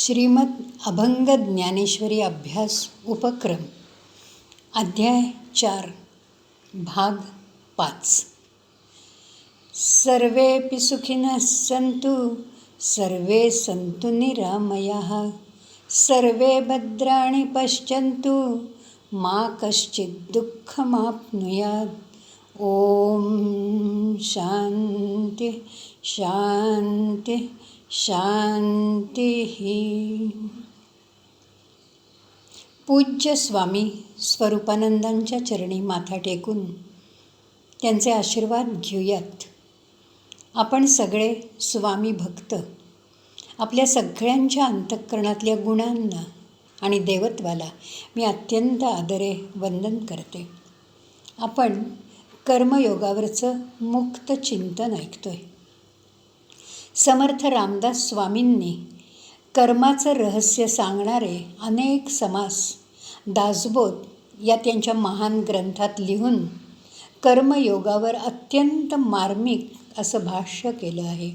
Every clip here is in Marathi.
श्रीमद अभंग ज्ञानेश्वरी अभ्यास उपक्रम अध्याय चार भाग पाच. सर्वेपि सुखिनः सन्तु सर्वे सन्तु निरामयाः सर्वे भद्राणि पश्यन्तु मा कश्चित् दुःखमाप्नुयात्। ॐ शान्ति शान्ति। शांती। पूज्य स्वामी स्वरूपानंदांच्या चरणी माथा टेकून त्यांचे आशीर्वाद घेऊयात. आपण सगळे स्वामी भक्त आपल्या सगळ्यांच्या अंतःकरणातल्या गुणांना आणि देवत्वाला मी अत्यंत आदरे वंदन करते. आपण कर्मयोगावरचं मुक्त चिंतन ऐकतोय. समर्थ रामदास स्वामींनी कर्माचं रहस्य सांगणारे अनेक समास दासबोध या त्यांच्या महान ग्रंथात लिहून कर्मयोगावर अत्यंत मार्मिक असं भाष्य केलं आहे.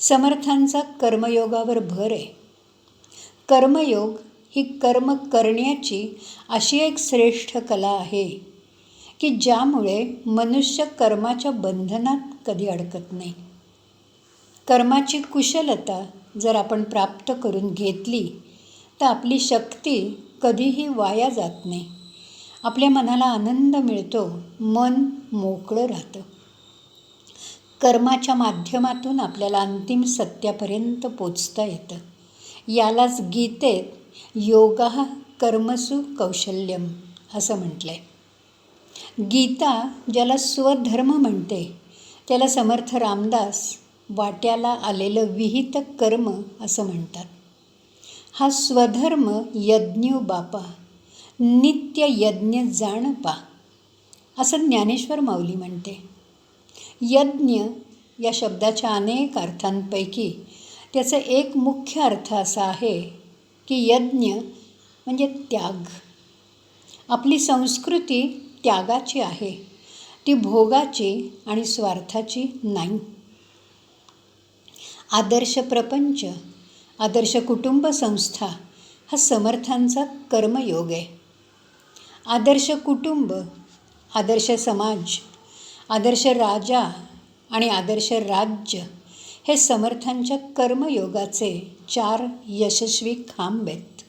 समर्थांचा कर्मयोगावर भर आहे. कर्मयोग ही कर्म करण्याची अशी एक श्रेष्ठ कला आहे की ज्यामुळे मनुष्य कर्माच्या बंधनात कधी अडकत नाही. कर्माची कुशलता जर आपण प्राप्त करून घेतली तर आपली शक्ती कधीही वाया जात नाही. आपल्या मनाला आनंद मिळतो मन मोकळं राहतं. कर्माच्या माध्यमातून आपल्याला अंतिम सत्यापर्यंत पोचता येतं. यालाच गीतेत योगा कर्मसु कौशल्यम असं म्हटलं आहे गीता ज्याला स्वधर्म म्हणते त्याला समर्थ रामदास वाट्याला आलेलं विहित कर्म असं म्हणतात. हा स्वधर्म यज्ञ बापा नित्य यज्ञ जाण पा असं ज्ञानेश्वर माऊली म्हणते. यज्ञ या शब्दाच्या अनेक अर्थांपैकी त्याचा एक मुख्य अर्थ असा आहे की यज्ञ म्हणजे त्याग. आपली संस्कृती त्यागाची आहे ती भोगाची आणि स्वार्थाची नाही. आदर्श प्रपंच आदर्श कुटुंब संस्था हा समर्थांचा कर्मयोग आहे. आदर्श कुटुंब आदर्श समाज आदर्श राजा आणि आदर्श राज्य हे समर्थांच्या कर्मयोगाचे चार यशस्वी खांब आहेत.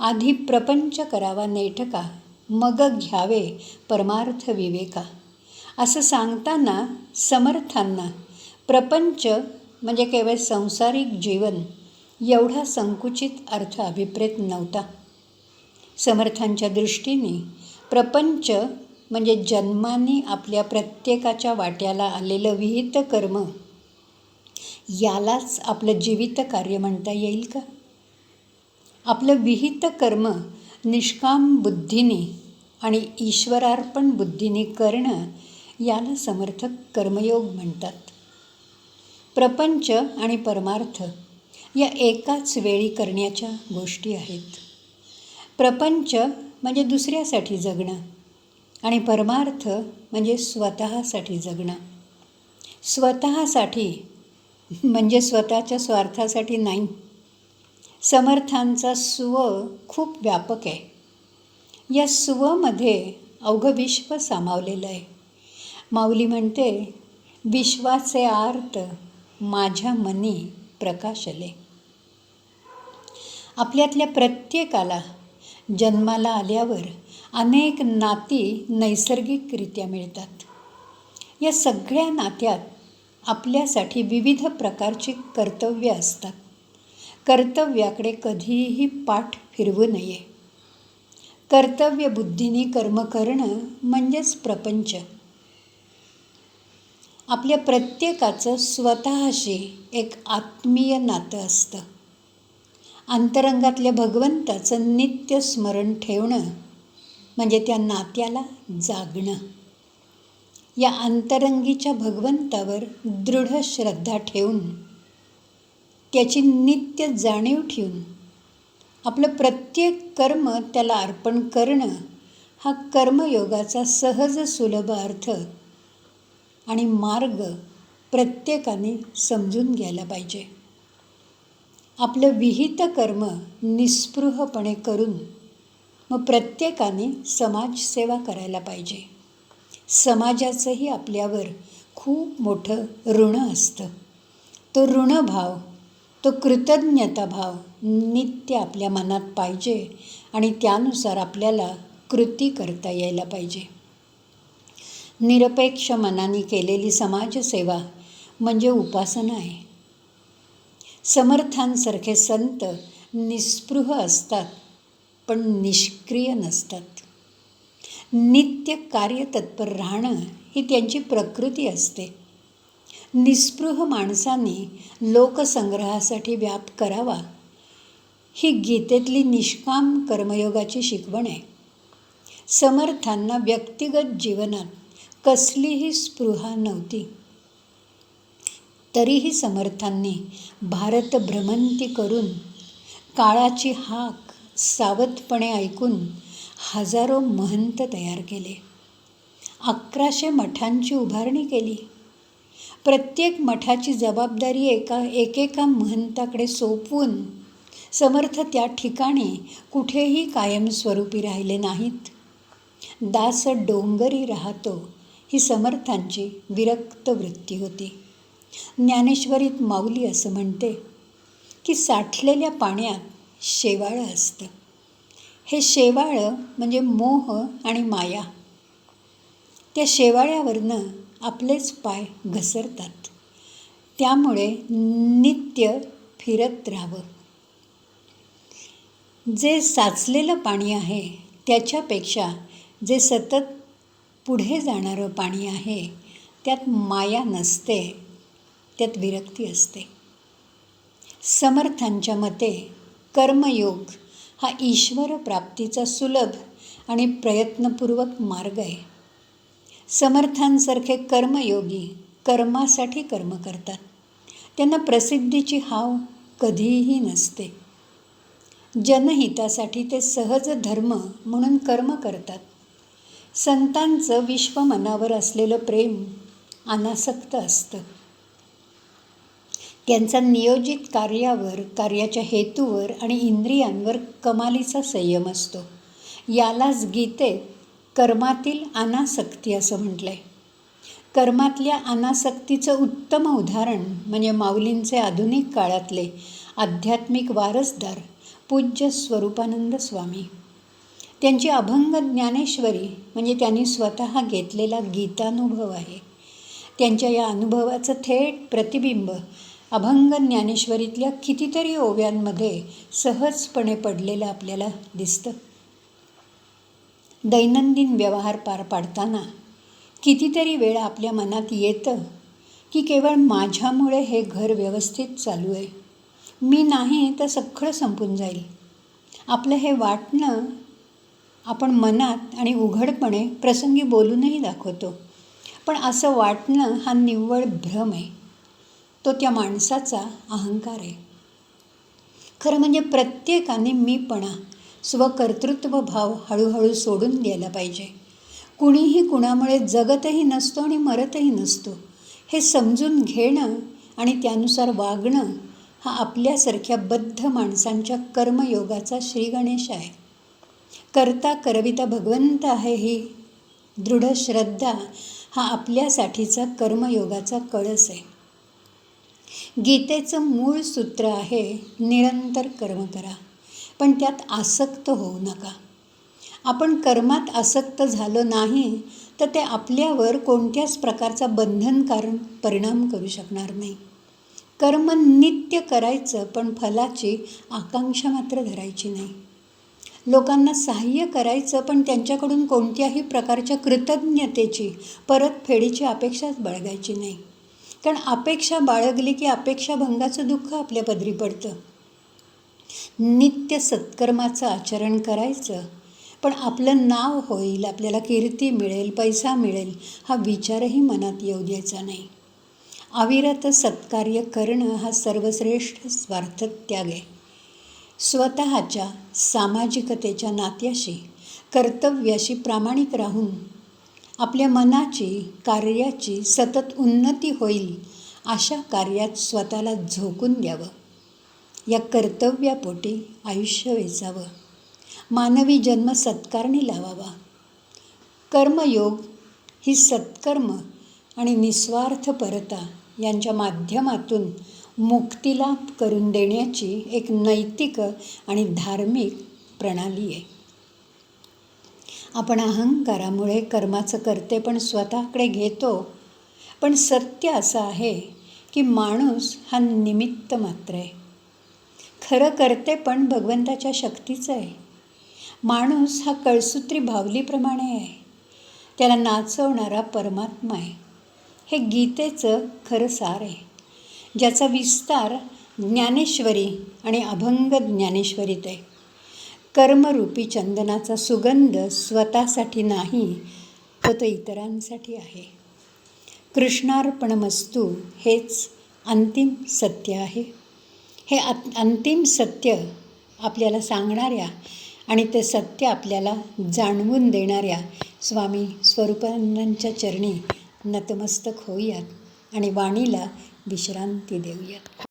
आधी प्रपंच करावा नेटका मग घ्यावे परमार्थ विवेका असं सांगताना समर्थांना प्रपंच म्हणजे केवळ संसारिक जीवन एवढा संकुचित अर्थ अभिप्रेत नव्हता. समर्थांच्या दृष्टीने प्रपंच म्हणजे जन्माने आपल्या प्रत्येकाच्या वाट्याला आलेलं विहित कर्म यालाच आपलं जीवित कार्य म्हणता येईल का? आपलं विहित कर्म निष्काम बुद्धीने आणि ईश्वरार्पण बुद्धीने करणं याला समर्थक कर्मयोग म्हणतात. प्रपंच आणि परमार्थ या एकाच वेळी करण्याच्या गोष्टी आहेत. प्रपंच म्हणजे दुसऱ्यासाठी जगणं आणि परमार्थ म्हणजे स्वतःसाठी जगणं. स्वतःसाठी म्हणजे स्वतःच्या स्वार्थासाठी नाही. समर्थांचा स्व खूप व्यापक आहे. या स्वमध्ये अवघं विश्व सामावलेलं आहे. माऊली म्हणते विश्वाचे आर्त माझ्या मनी प्रकाशले. आपल्यातल्या प्रत्येकाला जन्माला आल्यावर अनेक नाती नैसर्गिकरित्या मिळतात. या सगळ्या नात्यात आपल्यासाठी विविध प्रकारची कर्तव्य असतात. कर्तव्याकडे कधीही पाठ फिरवू नये. कर्तव्य बुद्धीने कर्म करणं म्हणजेच प्रपंच. आपल्या प्रत्येकाचं स्वतःशी एक आत्मीय नातं असतं. अंतरंगातल्या भगवंताचं नित्य स्मरण ठेवणं म्हणजे त्या नात्याला जागणं. या अंतरंगीच्या भगवंतावर दृढ श्रद्धा ठेवून त्याची नित्य जाणीव ठेवून आपलं प्रत्येक कर्म त्याला अर्पण करणं हा कर्मयोगाचा सहज सुलभ अर्थ आणि मार्ग प्रत्येकाने समजून घ्यायला पाहिजे. आपलं विहित कर्म निस्पृहपणे करून मग प्रत्येकाने समाजसेवा करायला पाहिजे. समाजाचंही आपल्यावर खूप मोठं ऋण असतं. तो ऋणभाव तो कृतज्ञताभाव नित्य आपल्या मनात पाहिजे आणि त्यानुसार आपल्याला कृती करता यायला पाहिजे. निरपेक्ष मनाने केलेली समाजसेवा म्हणजे उपासना आहे. समर्थांसारखे संत निस्पृह असतात पण निष्क्रिय नसतात. नित्य कार्यतत्पर राहणं ही त्यांची प्रकृती असते. निस्पृह माणसाने लोकसंग्रहासाठी व्याप करावा ही गीतेतली निष्काम कर्मयोगाची शिकवण आहे. समर्थांना व्यक्तिगत जीवनात कसलीही स्पृहा नव्हती. तरीही समर्थांनी भारत भ्रमंती करून काळाची हाक सावधपणे ऐकून हजारो महंत तयार केले. अकराशे मठांची उभारणी केली. प्रत्येक मठाची जबाबदारी एका एकेका महंताकडे सोपवून समर्थ त्या ठिकाणी कुठेही कायमस्वरूपी राहिले नाहीत. दास डोंगरी राहतो. ही समर्थांची विरक्त वृत्ती होती. ज्ञानेश्वरीत माऊली असं म्हणते की साठलेल्या पाण्यात शेवाळं असतं. हे शेवाळं म्हणजे मोह आणि माया. त्या शेवाळ्यावरनं आपलेच पाय घसरतात. त्यामुळे नित्य फिरत राहावं. जे साचलेलं पाणी आहे त्याच्यापेक्षा जे सतत पुढे जाणारं पाणी आहे त्यात माया नसते त्यात विरक्ती असते. समर्थांच्या मते कर्मयोग हा ईश्वर प्राप्तीचा सुलभ आणि प्रयत्नपूर्वक मार्ग आहे. समर्थांसारखे कर्मयोगी कर्मासाठी कर्म करतात. त्यांना प्रसिद्धीची हाव कधीही नसते. जनहितासाठी ते सहज धर्म म्हणून कर्म करतात. संतांचं विश्व मनावर असलेलं प्रेम अनासक्त असतं. त्यांचा नियोजित कार्यावर कार्याच्या हेतूवर आणि इंद्रियांवर कमालीचा संयम असतो. यालाच गीतेत कर्मातील अनासक्ती असं म्हटलं आहे कर्मातल्या अनासक्तीचं उत्तम उदाहरण म्हणजे माऊलींचे आधुनिक काळातले आध्यात्मिक वारसदार पूज्य स्वरूपानंद स्वामी. त्यांची अभंग ज्ञानेश्वरी म्हणजे त्यांनी स्वतः घेतलेला गीतानुभव आहे. त्यांच्या या अनुभवाचं थेट प्रतिबिंब अभंग ज्ञानेश्वरीतल्या कितीतरी ओव्यांमध्ये सहजपणे पडलेलं आपल्याला दिसतं. दैनंदिन व्यवहार पार पाडताना कितीतरी वेळा आपल्या मनात येतं की केवळ माझ्यामुळे हे घर व्यवस्थित चालू आहे. मी नाही तर सगळं संपून जाईल. आपलं हे वाटणं आपण मनात आणि उघडपणे प्रसंगी बोलूनही दाखवतो. पण असं वाटणं हा निव्वळ भ्रम आहे. तो त्या माणसाचा अहंकार आहे. खरं म्हणजे प्रत्येकाने मीपणा स्वकर्तृत्व भाव हळूहळू सोडून द्यायला पाहिजे. कुणीही कुणामुळे जगतही नसतो आणि मरतही नसतो हे समजून घेणं आणि त्यानुसार वागणं हा आपल्यासारख्या बद्ध माणसांच्या कर्मयोगाचा श्रीगणेश आहे. करता करविता भगवंत आहे ही. दृढ श्रद्धा हा आपल्यासाठीचा कर्मयोगाचा कळस आहे. गीतेचं मूळ सूत्र आहे निरंतर कर्म करा पण त्यात आसक्त होऊ नका. आपण कर्मात आसक्त झालो नाही तर ते आपल्यावर कोणत्याच प्रकारचा बंधनकारण परिणाम करू शकणार नाही. कर्म नित्य करायचं पण फलाची आकांक्षा मात्र धरायची नाही. लोकांना सहाय्य करायचं पण त्यांच्याकडून कोणत्याही प्रकारच्या कृतज्ञतेची परतफेडीची अपेक्षाच बाळगायची नाही. कारण अपेक्षा बाळगली की अपेक्षाभंगाचं दुःख आपल्या पदरी पडतं. नित्य सत्कर्माचं आचरण करायचं पण आपलं नाव होईल आपल्याला कीर्ती मिळेल पैसा मिळेल हा विचारही मनात येऊ द्यायचा नाही. अविरत सत्कार्य करणं हा सर्वश्रेष्ठ स्वार्थ त्याग आहे. स्वतःच्या सामाजिकतेच्या नात्याशी कर्तव्याशी प्रामाणिक राहून आपल्या मनाची कार्याची सतत उन्नती होईल अशा कार्यात स्वतःला झोकून द्यावं. या कर्तव्यापोटी आयुष्य वेचावं. मानवी जन्म सत्कारणी लावावा. कर्मयोग ही सत्कर्म आणि निस्वार्थ परता यांच्या माध्यमातून मुक्तिलाभ करून देण्याची एक नैतिक आणि धार्मिक प्रणाली आहे. आपण अहंकारामुळे कर्माचं करते पण स्वतःकडे घेतो पण सत्य असं आहे की माणूस हा निमित्त मात्र आहे. खरं करते पण भगवंताच्या शक्तीचं आहे. माणूस हा कळसूत्री भावलीप्रमाणे आहे. त्याला नाचवणारा परमात्मा आहे. हे गीतेचं खरं सार आहे. ज्याचा विस्तार ज्ञानेश्वरी आणि अभंग ज्ञानेश्वरीत आहे. कर्मरूपी चंदनाचा सुगंध स्वतःसाठी नाही तर तो इतरांसाठी आहे. कृष्णार्पणमस्तू हेच अंतिम सत्य आहे. हे अंतिम सत्य आपल्याला सांगणाऱ्या आणि ते सत्य आपल्याला जाणवून देणाऱ्या स्वामी स्वरूपानंदांच्या चरणी नतमस्तक होऊयात आणि वाणीला विश्रांती देऊयात